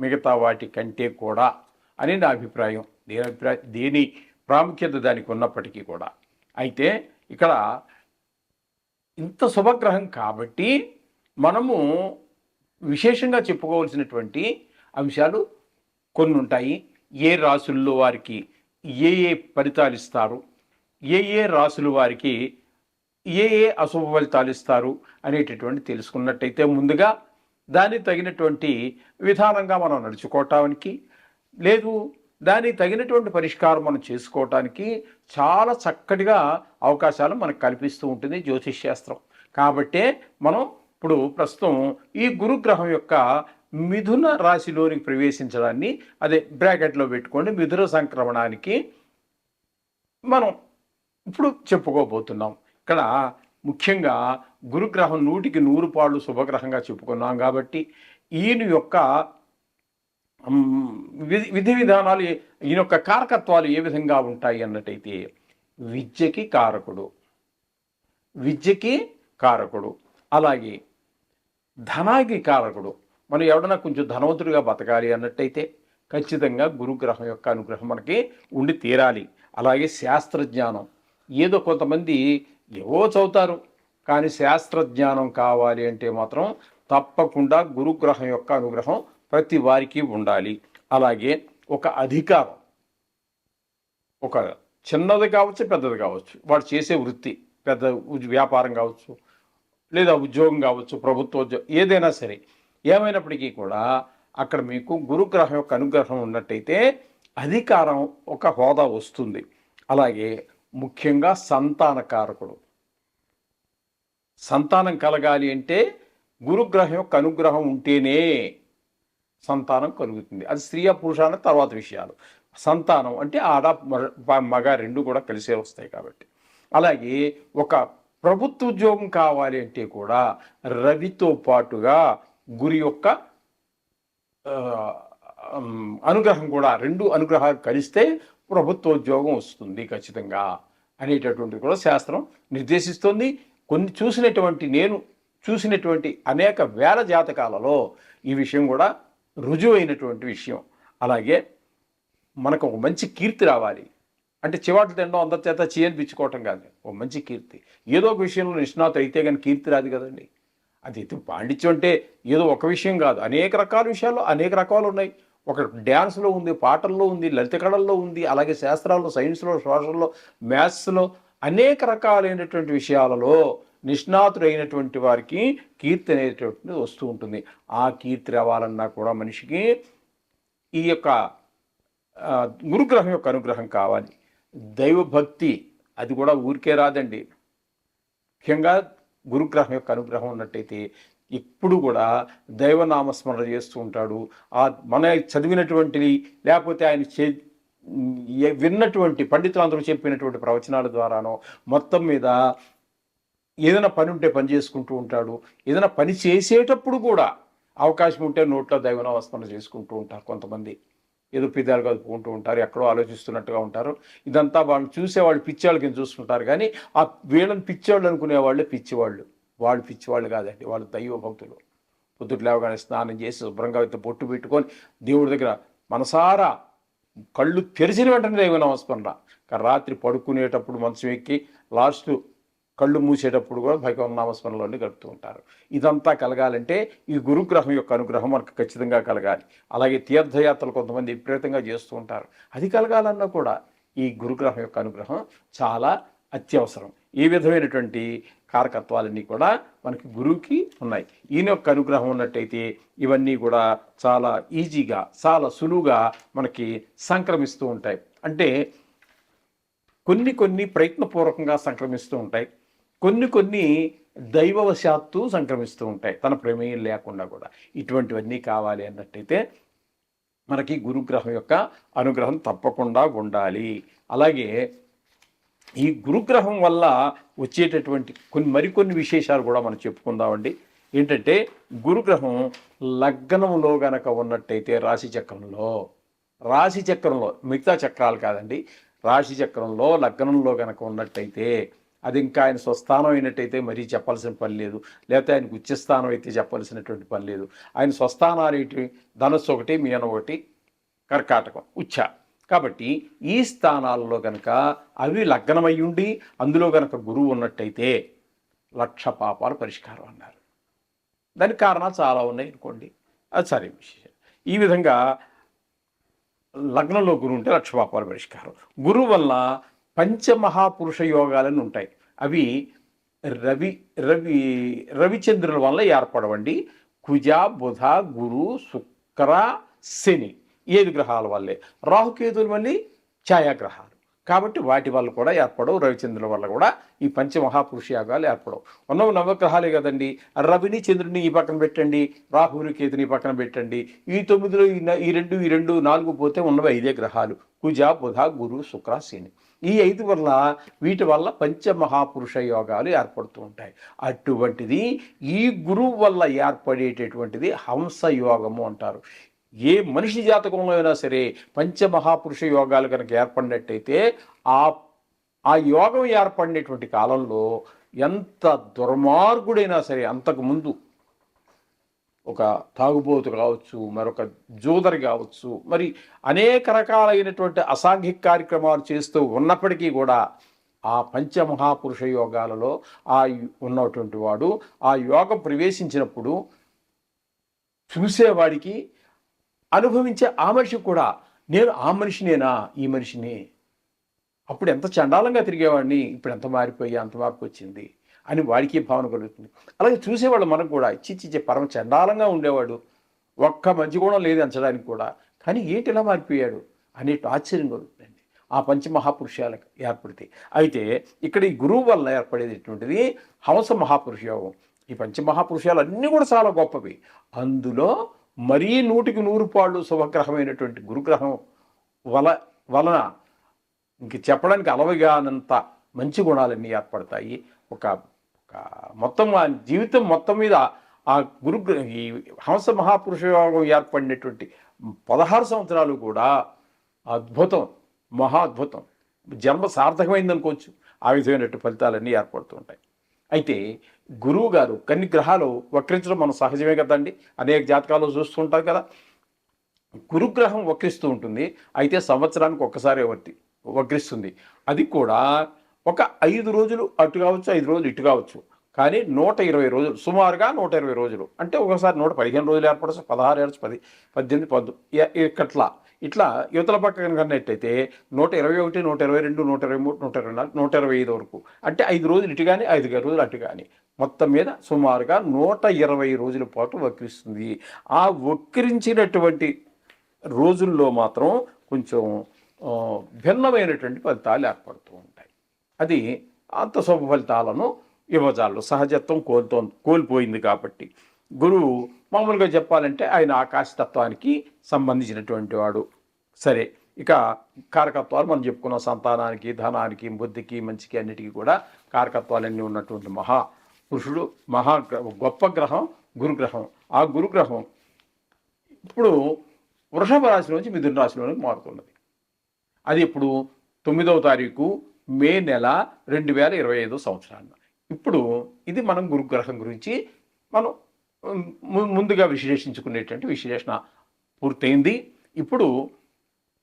మిగతా వాటి కంటే కూడా అని నా అభిప్రాయం. దేని అభిప్రాయం దేని ప్రాముఖ్యత దానికి ఉన్నప్పటికీ కూడా. అయితే ఇక్కడ ఇంత శుభగ్రహం కాబట్టి మనము విశేషంగా చెప్పుకోవాల్సినటువంటి అంశాలు కొన్ని ఉంటాయి. ఏ రాసుల్లో వారికి ఏ ఏ ఫలితాలు ఇస్తారు? ఏ ఏ రాసులు వారికి ఏ ఏ అశుభ ఫలితాలు ఇస్తారు అనేటటువంటి తెలుసుకున్నట్టయితే ముందుగా దానికి తగినటువంటి విధానంగా మనం నడుచుకోవటానికి లేదు దానికి తగినటువంటి పరిష్కారం మనం చేసుకోవటానికి చాలా చక్కటిగా అవకాశాలు మనకు కల్పిస్తూ ఉంటుంది జ్యోతిష్ శాస్త్రం. కాబట్టే మనం ఇప్పుడు ప్రస్తుతం ఈ గురుగ్రహం యొక్క మిథున రాశిలోనికి ప్రవేశించడాన్ని అదే బ్రాకెట్లో పెట్టుకోండి మిథున సంక్రమణానికి మనం ఇప్పుడు చెప్పుకోబోతున్నాం. ఇక్కడ ముఖ్యంగా గురుగ్రహం నూటికి నూరు పాళ్ళు శుభగ్రహంగా చెప్పుకున్నాం కాబట్టి ఈయన యొక్క విధి విధి విధానాలు ఈయన యొక్క కారకత్వాలు ఏ విధంగా ఉంటాయి అన్నట్టయితే విద్యకి కారకుడు. విద్యకి కారకుడు. అలాగే ధనానికి కారకుడు. మనం ఎవడన్నా కొంచెం ధనవంతుడిగా బతకాలి అన్నట్టయితే ఖచ్చితంగా గురుగ్రహం యొక్క అనుగ్రహం మనకి ఉండి తీరాలి. అలాగే శాస్త్రజ్ఞానం. ఏదో కొంతమంది ఏవో చదువుతారు. కానీ శాస్త్రజ్ఞానం కావాలి అంటే మాత్రం తప్పకుండా గురుగ్రహం యొక్క అనుగ్రహం ప్రతి వారికి ఉండాలి. అలాగే ఒక అధికారం. ఒక చిన్నది కావచ్చు పెద్దది కావచ్చు. వాడు చేసే వృత్తి పెద్ద వ్యాపారం కావచ్చు లేదా ఉద్యోగం కావచ్చు ప్రభుత్వ ఉద్యోగం ఏదైనా సరే ఏమైనప్పటికీ కూడా అక్కడ మీకు గురుగ్రహం యొక్క అనుగ్రహం ఉన్నట్టయితే అధికారం ఒక హోదా వస్తుంది. అలాగే ముఖ్యంగా సంతానకారకుడు. సంతానం కలగాలి అంటే గురుగ్రహం యొక్క అనుగ్రహం ఉంటేనే సంతానం కలుగుతుంది. అది స్త్రీ పురుష అన్న తర్వాత విషయాలు. సంతానం అంటే ఆడ మగ- మగ రెండు కూడా కలిసే వస్తాయి కాబట్టి. అలాగే ఒక ప్రభుత్వ ఉద్యోగం కావాలి అంటే కూడా రవితో పాటుగా గురి యొక్క అనుగ్రహం కూడా రెండు అనుగ్రహాలు కలిస్తే ప్రభుత్వ ఉద్యోగం వస్తుంది ఖచ్చితంగా అనేటటువంటి కూడా శాస్త్రం నిర్దేశిస్తుంది. కొన్ని చూసినటువంటి నేను చూసినటువంటి అనేక వేల జాతకాలలో ఈ విషయం కూడా రుజువైనటువంటి విషయం. అలాగే మనకు ఒక మంచి కీర్తి రావాలి. అంటే చివాట్లు తినడం అందరి చేత చేయనిపించుకోవటం కాదు. ఒక మంచి కీర్తి. ఏదో ఒక విషయంలో నిష్ణాత అయితే కానీ కీర్తి రాదు కదండి. అది ఇది పాండిత్యం అంటే ఏదో ఒక విషయం కాదు. అనేక రకాల విషయాల్లో అనేక రకాలు ఉన్నాయి. ఒక డ్యాన్స్లో ఉంది పాటల్లో ఉంది లలిత కళల్లో ఉంది అలాగే శాస్త్రాల్లో సైన్స్లో సోషల్లో మ్యాథ్స్లో అనేక రకాలైనటువంటి విషయాలలో నిష్ణాతుడైనటువంటి వారికి కీర్తి అనేటటువంటిది వస్తూ ఉంటుంది. ఆ కీర్తి రావాలన్నా కూడా మనిషికి ఈ యొక్క గురుగ్రహం యొక్క అనుగ్రహం కావాలి. దైవభక్తి అది కూడా ఊరికే రాదండి. ముఖ్యంగా గురుగ్రహం యొక్క అనుగ్రహం ఉన్నట్టయితే ఎప్పుడు కూడా దైవనామస్మరణ చేస్తూ ఉంటాడు. ఆ మన చదివినటువంటివి లేకపోతే ఆయన చే విన్నటువంటి పండితులందరూ చెప్పినటువంటి ప్రవచనాల ద్వారానో మొత్తం మీద ఏదైనా పని ఉంటే పని చేసుకుంటూ ఉంటాడు. ఏదైనా పని చేసేటప్పుడు కూడా అవకాశం ఉంటే నోట్లో దైవనావస్మరణ చేసుకుంటూ ఉంటారు కొంతమంది. ఏదో పిదాలు కదుపుకుంటూ ఉంటారు ఎక్కడో ఆలోచిస్తున్నట్టుగా ఉంటారు. ఇదంతా వాళ్ళు చూసేవాళ్ళు పిచ్చేవాళ్ళ కింద చూస్తుంటారు కానీ ఆ వీళ్ళని పిచ్చేవాళ్ళు అనుకునేవాళ్ళే పిచ్చివాళ్ళు. వాళ్ళు పిచ్చివాళ్ళు కాదండి వాళ్ళు దైవ భక్తులు. పొద్దుట లేవగానే స్నానం చేసి శుభ్రంగా పొట్టు బొట్టు పెట్టుకొని దేవుడి దగ్గర మనసారా కళ్ళు తెరిచిన వెంటనే దైవ నమస్మరణ కానీ రాత్రి పడుకునేటప్పుడు మంచం ఎక్కి లాస్ట్ కళ్ళు మూసేటప్పుడు కూడా భగవన్ నామస్మరణలోనే గడుపుతూ ఉంటారు. ఇదంతా కలగాలంటే ఈ గురుగ్రహం యొక్క అనుగ్రహం మనకు ఖచ్చితంగా కలగాలి. అలాగే తీర్థయాత్రలు కొంతమంది విపరీతంగా చేస్తూ ఉంటారు. అది కలగాలన్నా కూడా ఈ గురుగ్రహం యొక్క అనుగ్రహం చాలా అత్యవసరం. ఈ విధమైనటువంటి కారకత్వాలన్నీ కూడా మనకి గురువుకి ఉన్నాయి. ఈయన యొక్క అనుగ్రహం ఉన్నట్టయితే ఇవన్నీ కూడా చాలా ఈజీగా చాలా సులువుగా మనకి సంక్రమిస్తూ ఉంటాయి. అంటే కొన్ని కొన్ని ప్రయత్నపూర్వకంగా సంక్రమిస్తూ ఉంటాయి. కొన్ని కొన్ని దైవవశాత్తు సంక్రమిస్తూ ఉంటాయి. తన ప్రమేయం లేకుండా కూడా. ఇటువంటివన్నీ కావాలి అన్నట్టయితే మనకి గురుగ్రహం యొక్క అనుగ్రహం తప్పకుండా ఉండాలి. అలాగే ఈ గురుగ్రహం వల్ల వచ్చేటటువంటి కొన్ని మరికొన్ని విశేషాలు కూడా మనం చెప్పుకుందామండి. ఏంటంటే గురుగ్రహం లగ్నంలో గనక ఉన్నట్టయితే రాశి చక్రంలో రాశి చక్రంలో మిగతా చక్రాలు కాదండి రాశి చక్రంలో లగ్నంలో గనక ఉన్నట్టయితే అది ఇంకా ఆయన స్వస్థానం అయినట్టయితే మరీ చెప్పాల్సిన పని లేదు. లేకపోతే ఆయనకు ఉచ్చస్థానం అయితే చెప్పాల్సినటువంటి పని లేదు. ఆయన స్వస్థానాలు ఏంటి? ధనస్సు ఒకటి మీన ఒకటి కర్కాటకం ఉచ్చ. కాబట్టి ఈ స్థానాల్లో కనుక అవి లగ్నమై ఉండి అందులో కనుక గురువు ఉన్నట్టయితే లక్ష పాపాలు పరిష్కారం అన్నారు. దానికి కారణాలు చాలా ఉన్నాయి అనుకోండి. అది సరే విషయం ఈ విధంగా లగ్నంలో గురువు ఉంటే లక్ష పాపాలు పరిష్కారం. గురువు వల్ల పంచమహాపురుష యోగాలని ఉంటాయి. అవి రవి రవి రవిచంద్రుల వల్ల ఏర్పడవండి. కుజ బుధ గురు శుక్ర శని. ఏడు గ్రహాల వల్లే? రాహుకేతులు మళ్ళీ ఛాయాగ్రహాలు. కాబట్టి వాటి వల్ల కూడా ఏర్పడవు రవిచంద్రుల వల్ల కూడా ఈ పంచమహాపురుష యాగాలు ఏర్పడవు. ఉన్న నవగ్రహాలే కదండి. రవిని చంద్రుని ఈ పక్కన పెట్టండి రాహుని కేతుని పక్కన పెట్టండి. ఈ తొమ్మిదిలో ఈ ఈ రెండు ఈ రెండు నాలుగు పోతే ఉన్నవి ఐదే గ్రహాలు. కుజ బుధ గురు శుక్ర శని. ఈ ఐదు వల్ల వీటి వల్ల పంచమహాపురుష యోగాలు ఏర్పడుతూ ఉంటాయి. అటువంటిది ఈ గురువు వల్ల ఏర్పడేటటువంటిది హంస యోగము అంటారు. ఏ మనిషి జాతకంలో అయినా సరే పంచమహాపురుష యోగాలు కనుక ఏర్పడినట్టయితే ఆ ఆ యోగం ఏర్పడినటువంటి కాలంలో ఎంత దుర్మార్గుడైనా సరే అంతకు ముందు ఒక తాగుబోతు కావచ్చు మరొక జూదరి కావచ్చు మరి అనేక రకాలైనటువంటి అసాంఘిక కార్యక్రమాలు చేస్తూ ఉన్నప్పటికీ కూడా ఆ పంచమహాపురుష యోగాలలో ఆ ఉన్నటువంటి వాడు ఆ యోగం ప్రవేశించినప్పుడు చూసేవాడికి అనుభవించే ఆ మనిషి కూడా నేను ఆ మనిషినేనా? ఈ మనిషిని? అప్పుడు ఎంత చండాలంగా తిరిగేవాడిని ఇప్పుడు ఎంత మారిపోయి? అంత మార్పు వచ్చింది? అని వాడికి భావన కలుగుతుంది. అలాగే చూసేవాళ్ళు మనకు కూడా చిచ్చి పరమ చండాలంగా ఉండేవాడు. ఒక్క మంచి గుణం లేదు అంచడానికి కూడా. కానీ ఏంటి ఇలా మారిపోయాడు? అనేటి ఆశ్చర్యం కలుగుతుందండి. ఆ పంచమహాపురుషాలకు ఏర్పడితే. అయితే ఇక్కడ ఈ గురువు వల్ల ఏర్పడేటటువంటిది హంస మహాపురుష యోగం ఈ పంచమహాపురుషాలు అన్నీ కూడా చాలా గొప్పవి. అందులో మరీ నూటికి నూరు పాళ్ళు శుభగ్రహమైనటువంటి గురుగ్రహం వల వలన ఇంక చెప్పడానికి అలవగానంత మంచి గుణాలన్నీ ఏర్పడతాయి? ఒక ఒక మొత్తం ఆ జీవితం మొత్తం మీద ఆ గురు ఈ హంస మహాపురుష యోగం ఏర్పడినటువంటి పదహారు సంవత్సరాలు కూడా అద్భుతం మహా అద్భుతం. జన్మ సార్థకమైంది అనుకోవచ్చు ఆ విధమైనటువంటి ఫలితాలన్నీ ఏర్పడుతూ ఉంటాయి. అయితే గురువు గారు కొన్ని గ్రహాలు వక్రించడం మనం సహజమే కదండి. అనేక జాతకాలు చూస్తుంటాం కదా. గురుగ్రహం వక్రిస్తూ ఉంటుంది. అయితే సంవత్సరానికి ఒక్కసారి వర్తి వక్రిస్తుంది. అది కూడా ఒక ఐదు రోజులు అటు కావచ్చు ఐదు రోజులు ఇటు కావచ్చు. కానీ నూట ఇరవై రోజులు సుమారుగా నూట ఇరవై రోజులు. అంటే ఒకసారి నూట పదిహేను రోజులు ఏర్పడచ్చు పదహారు ఏర్చు పది పద్దెనిమిది పద్దు ఇక్కట్లా ఇట్లా యువతల పక్క కనుకన్నట్టయితే నూట ఇరవై ఒకటి నూట ఇరవై రెండు నూట ఇరవై మూడు నూట ఇరవై నాలుగు నూట ఇరవై ఐదు వరకు. అంటే ఐదు రోజులు ఇటు కానీ ఐదు రోజులు అటు కానీ మొత్తం మీద సుమారుగా నూట ఇరవై రోజుల పాటు వక్రిస్తుంది. ఆ వక్రించినటువంటి రోజుల్లో మాత్రం కొంచెం భిన్నమైనటువంటి ఫలితాలు ఏర్పడుతూ ఉంటాయి. అది అంత శుభ ఫలితాలను యువజాలు సహజత్వం కోల్తో కోల్పోయింది కాబట్టి. గురువు మామూలుగా చెప్పాలంటే ఆయన ఆకాశతత్వానికి సంబంధించినటువంటి వాడు. సరే ఇక కారకత్వాలు మనం చెప్పుకున్న. సంతానానికి ధనానికి బుద్ధికి మంచికి అన్నిటికీ కూడా కారకత్వాలన్నీ ఉన్నటువంటి మహా పురుషుడు మహా గొప్ప గ్రహం గురుగ్రహం. ఆ గురుగ్రహం ఇప్పుడు వృషభ నుంచి మిథున రాశిలోనికి మారుతున్నది. అది ఇప్పుడు తొమ్మిదవ తారీఖు మే నెల రెండు వేల ఇరవై ఐదో సంవత్సరాన్ని ఇప్పుడు ఇది మనం గురుగ్రహం గురించి మనం ముందుగా విశ్లేషించుకునేటువంటి విశ్లేషణ పూర్తయింది. ఇప్పుడు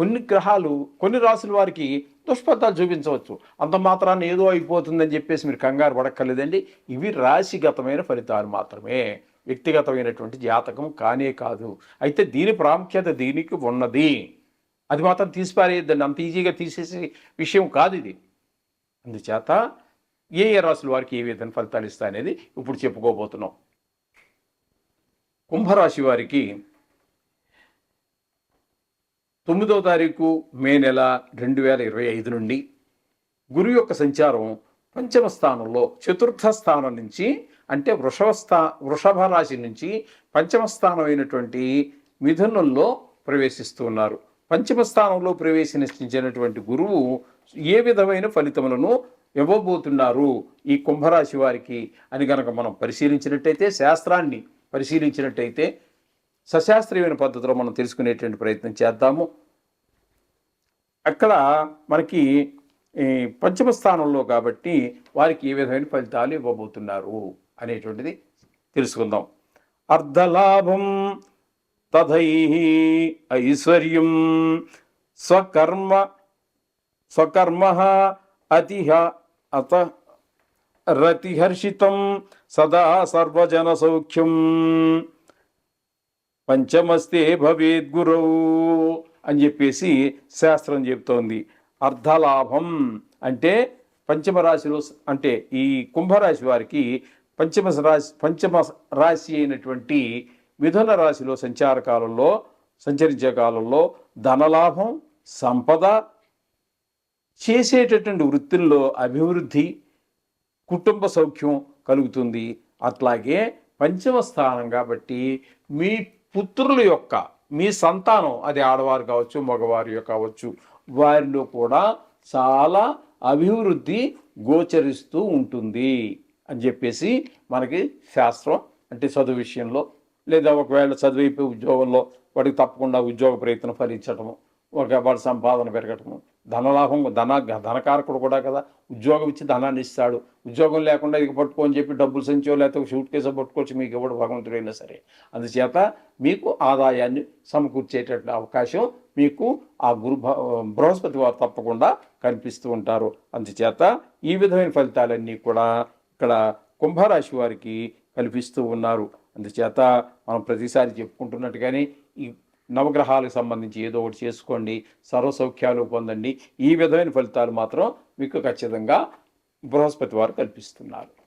కొన్ని గ్రహాలు కొన్ని రాసుల వారికి దుష్ఫలితాలు చూపించవచ్చు. అంత మాత్రాన్ని ఏదో అయిపోతుందని చెప్పేసి మీరు కంగారు పడక్కర్లేదండి. ఇవి రాశిగతమైన ఫలితాలు మాత్రమే. వ్యక్తిగతమైనటువంటి జాతకం కానే కాదు. అయితే దీని ప్రాముఖ్యత దీనికి ఉన్నది. అది మాత్రం తీసిపారేయద్దండి. అంత ఈజీగా తీసేసే విషయం కాదు ఇది. అందుచేత ఏ ఏ రాశుల వారికి ఏ విధంగా ఫలితాలు ఇస్తాయనేది ఇప్పుడు చెప్పుకోబోతున్నాం. కుంభరాశి వారికి తొమ్మిదో తారీఖు మే నెల రెండు వేల ఇరవై ఐదు నుండి గురు యొక్క సంచారం పంచమ స్థానంలో చతుర్థ స్థానం నుంచి అంటే వృషభ స్థా వృషభ రాశి నుంచి పంచమ స్థానం అయినటువంటి మిథునంలో ప్రవేశిస్తూ ఉన్నారు. పంచమ స్థానంలో ప్రవేశించినటువంటి గురువు ఏ విధమైన ఫలితములను ఇవ్వబోతున్నారు ఈ కుంభరాశి వారికి అని కనుక మనం పరిశీలించినట్టయితే శాస్త్రాన్ని పరిశీలించినట్టయితే సశాస్త్రీయమైన పద్ధతిలో మనం తెలుసుకునేటువంటి ప్రయత్నం చేద్దాము. అక్కడ మనకి ఈ పంచమ స్థానంలో కాబట్టి వారికి ఏ విధమైన ఫలితాలు ఇవ్వబోతున్నారు అనేటువంటిది తెలుసుకుందాం. అర్ధలాభం తథై ఐశ్వర్యం స్వకర్మ స్వకర్మ అతిహ అత రతిహర్షితం సదా సర్వజన సౌఖ్యం. పంచమస్తే భవేద్గురౌ అని చెప్పేసి శాస్త్రం చెప్తోంది అర్ధలాభం అంటే పంచమ రాశిలో అంటే ఈ కుంభరాశి వారికి పంచమ రాశి పంచమ రాశి అయినటువంటి మిథున రాశిలో సంచార కాలంలో సంచరించే కాలంలో ధనలాభం సంపద చేసేటటువంటి వృత్తుల్లో అభివృద్ధి కుటుంబ సౌఖ్యం కలుగుతుంది. అట్లాగే పంచమ స్థానం కాబట్టి మీ పుత్రుల యొక్క మీ సంతానం అది ఆడవారు కావచ్చు మగవారు కావచ్చు వారిలో కూడా చాలా అభివృద్ధి గోచరిస్తూ ఉంటుంది అని చెప్పేసి మనకి శాస్త్రం అంటే చదువు విషయంలో లేదా ఒకవేళ చదివైపోయి ఉద్యోగంలో వాడికి తప్పకుండా ఉద్యోగ ప్రయత్నం ఫలించటము ఒక వాడి సంపాదన పెరగటము ధనలాభం ధన ధనకారకుడు కూడా కదా ఉద్యోగం ఇచ్చి ధనాన్ని ఇస్తాడు. ఉద్యోగం లేకుండా ఇక పట్టుకోని చెప్పి డబ్బులు సంచో లేకపోతే షూట్ కేసు పట్టుకోవచ్చు మీకు ఎవడు భగవంతుడైనా సరే. అందుచేత మీకు ఆదాయాన్ని సమకూర్చేటటువంటి అవకాశం మీకు ఆ గురు బృహస్పతి వారు తప్పకుండా కనిపిస్తూ ఉంటారు. అందుచేత ఈ విధమైన ఫలితాలన్నీ కూడా ఇక్కడ కుంభరాశి వారికి కల్పిస్తూ ఉన్నారు. అందుచేత మనం ప్రతిసారి చెప్పుకుంటున్నట్టుగానే ఈ నవగ్రహాలకు సంబంధించి ఏదో ఒకటి చేసుకోండి సర్వసౌఖ్యాలు పొందండి. ఈ విధమైన ఫలితాలు మాత్రం మీకు ఖచ్చితంగా బృహస్పతి వారు కల్పిస్తున్నారు.